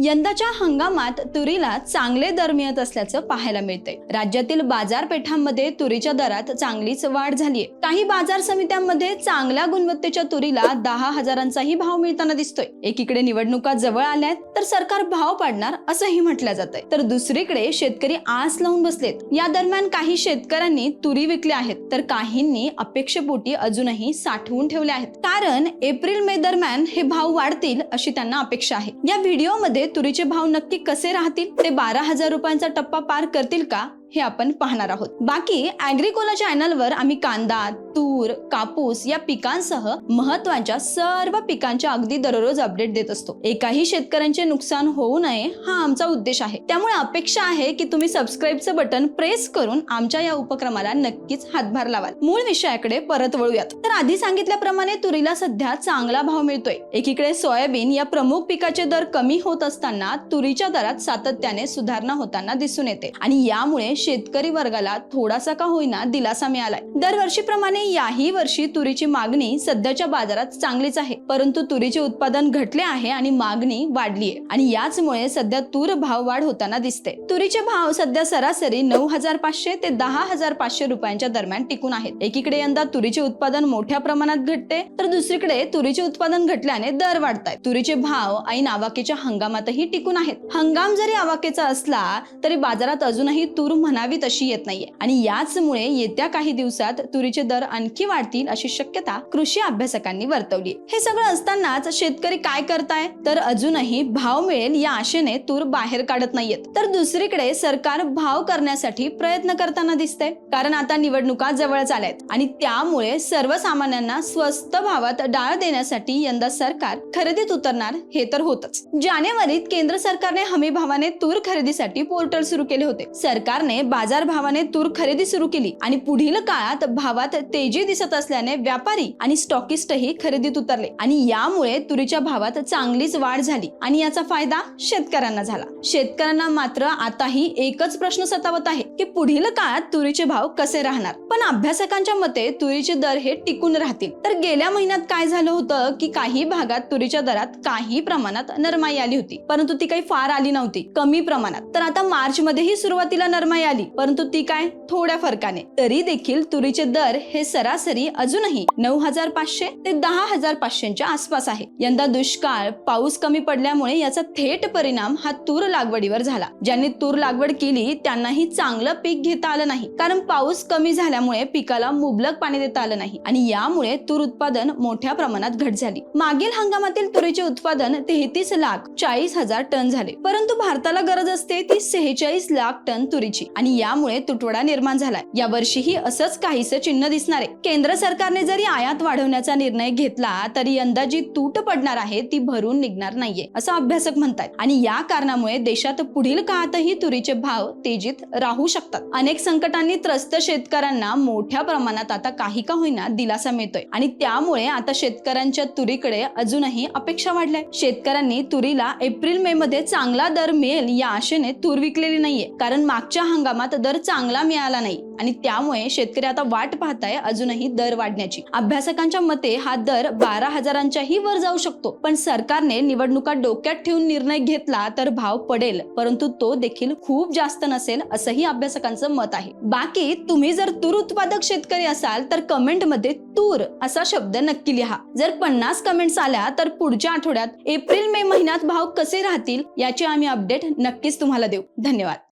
यंदाच्या हंगामात तुरीला चांगले दर मिळत असल्याचं पाहायला मिळते राज्यातील बाजारपेठांमध्ये तुरीच्या दरात चांगलीच वाढ झालीय. काही बाजार समित्यांमध्ये चांगल्या गुणवत्तेच्या तुरीला दहा हजारांचाही भाव मिळताना दिसतोय. एकीकडे निवडणुका जवळ आल्यात तर सरकार भाव पाडणार असंही म्हटलं जात आहे तर दुसरीकडे शेतकरी आस लावून बसलेत. या दरम्यान काही शेतकऱ्यांनी तुरी विकल्या आहेत तर काहींनी अपेक्षेपोटी अजूनही साठवून ठेवल्या आहेत. कारण एप्रिल मे दरम्यान हे भाव वाढतील अशी त्यांना अपेक्षा आहे. या व्हिडिओमध्ये तुरीचे भाव नक्की कसे राहतील? ते बारा हजार रुपयांचा टप्पा पार करतील का? हे आपण पाहणार आहोत. बाकी अॅग्रिकोला चॅनलवर आम्ही कांदा तूर कापूस या पिकांसह महत्त्वाच्या सर्व पिकांच्या अगदी दररोज अपडेट देत असतो. एकाही शेतकऱ्यांचे नुकसान होऊ नये हा आमचा उद्देश आहे. त्यामुळे अपेक्षा आहे की तुम्ही सबस्क्राईबचं बटन प्रेस करून आमच्या या उपक्रमाला नक्कीच हातभार लावाल. मूळ विषयाकडे परत वळूयात. तर आधी सांगितल्याप्रमाणे तुरीला सध्या चांगला भाव मिळतोय. एकीकडे सोयाबीन या प्रमुख पिकाचे दर कमी होत असताना तुरीच्या दरात सातत्याने सुधारणा होताना दिसून येते. आणि यामुळे शेतकरी वर्गाला थोडासा का होईना दिलासा मिळालाय. दरवर्षीप्रमाणे याही वर्षी तुरीची मागणी सध्याच्या बाजारात चांगलीच आहे. परंतु तुरीचे उत्पादन घटले आहे आणि मागणी वाढली आहे आणि याचमुळे सध्या तूर भाव वाढ होताना दिसते तुरीचे भाव सध्या सरासरी नऊ हजार पाचशे ते दहा हजार पाचशे रुपयांच्या दरम्यान टिकून आहेत. एकीकडे यंदा तुरीचे उत्पादन मोठ्या प्रमाणात घटते तर दुसरीकडे तुरीचे उत्पादन घटल्याने दर वाढत आहेत तुरीचे भाव ऐन आवाकेच्या हंगामातही टिकून आहेत. हंगाम जरी आवाकेचा असला तरी बाजारात अजूनही तूर म्हणावी तशी येत नाहीये. आणि याचमुळे येत्या काही दिवसात तुरीचे दर आणखी वाढतील अशी शक्यता कृषी अभ्यासकांनी वर्तवली हे सगळं असतानाच शेतकरी काय करताय? तर अजूनही भाव मिळेल या आशेने तूर बाहेर काढत नाहीयेत. तर दुसरीकडे सरकार भाव करण्यासाठी प्रयत्न करताना दिसते कारण आता निवडणुका जवळच आल्यात. आणि त्यामुळे सर्वसामान्यांना स्वस्त भावात डाळ देण्यासाठी यंदा सरकार खरेदीत उतरणार हे तर होतच. जानेवारीत केंद्र सरकारने हमी भावाने तूर खरेदीसाठी पोर्टल सुरू केले होते. सरकारने बाजार भावाने तूर खरेदी सुरू केली. आणि पुढील काळात भावात तेजी दिसत असल्याने व्यापारी आणि स्टॉकिस्टही खरेदीत उतरले. आणि यामुळे तुरीच्या भावात चांगलीच वाढ झाली. आणि याचा फायदा शेतकऱ्यांना झाला. शेतकऱ्यांना मात्र आताही एकच प्रश्न सतावत आहे की पुढील काळात तुरीचे भाव कसे राहणार? पण अभ्यासकांच्या मते तुरीचे दर हे टिकून राहतील. तर गेल्या महिन्यात काय झालं होतं की काही भागात तुरीच्या दरात काही प्रमाणात नरमाई आली होती. परंतु ती काही फार आली नव्हती कमी प्रमाणात. तर आता मार्च मध्येही सुरुवातीला नरमाई मिळाली. परंतु ती काय? थोड्या फरकाने. तरी देखील तुरीचे दर हे सरासरी अजूनही नऊ हजार पाचशे ते दहा हजार पाचशेच्या आसपास आहे. यंदा दुष्काळ पाऊस कमी पडल्यामुळे याचा थेट परिणाम हा तूर लागवडीवर झाला. ज्यांनी तूर लागवड केली त्यांनाही चांगलं पीक घेता आलं नाही. कारण पाऊस कमी झाल्यामुळे पिकाला मुबलक पाणी देता आलं नाही. आणि यामुळे तूर उत्पादन मोठ्या प्रमाणात घट झाली. मागील हंगामातील तुरीचे उत्पादन तेहतीस लाख चाळीस हजार टन झाले. परंतु भारताला गरज असते ती सेहेचाळीस लाख टन तुरीची. आणि यामुळे तुटवडा निर्माण झालाय या वर्षीही असंच काहीसं चिन्ह दिसणार आहे. केंद्र सरकारने जरी आयात वाढवण्याचा निर्णय घेतला तरी यंदा जी तूट पडणार आहे ती भरून निघणार नाहीये असं अभ्यासक म्हणतात आणि या कारणामुळे देशात पुढील काळातही तुरीचे भाव तेजीत राहू शकतात. अनेक संकटांनी त्रस्त शेतकऱ्यांना मोठ्या प्रमाणात आता काही का होईना दिलासा मिळतोय. आणि त्यामुळे आता शेतकऱ्यांच्या तुरीकडे अजूनही अपेक्षा वाढल्या. शेतकऱ्यांनी तुरीला एप्रिल मे मध्ये चांगला दर मिळेल या आशेने तूर विकलेली नाहीये. कारण मागच्या हंगामात दर चांगला मिळाला नाही आणि त्यामुळे शेतकरी आता वाट पाहताय अजूनही दर वाढण्याची. अभ्यासकांच्या मते हा दर बारा हजारांच्याही वर जाऊ शकतो. पण सरकारने निवडणुका डोक्यात ठेवून निर्णय घेतला तर भाव पडेल परंतु तो देखील खूप जास्त नसेल असंही अभ्यासकांचं मत आहे. बाकी तुम्ही जर तूर उत्पादक शेतकरी असाल तर कमेंटमध्ये तूर असा शब्द नक्की लिहा. जर पन्नास कमेंट्स आल्या तर पुढच्या आठवड्यात एप्रिल मे महिन्यात भाव कसे राहतील याची आम्ही अपडेट नक्कीच तुम्हाला देऊ. धन्यवाद.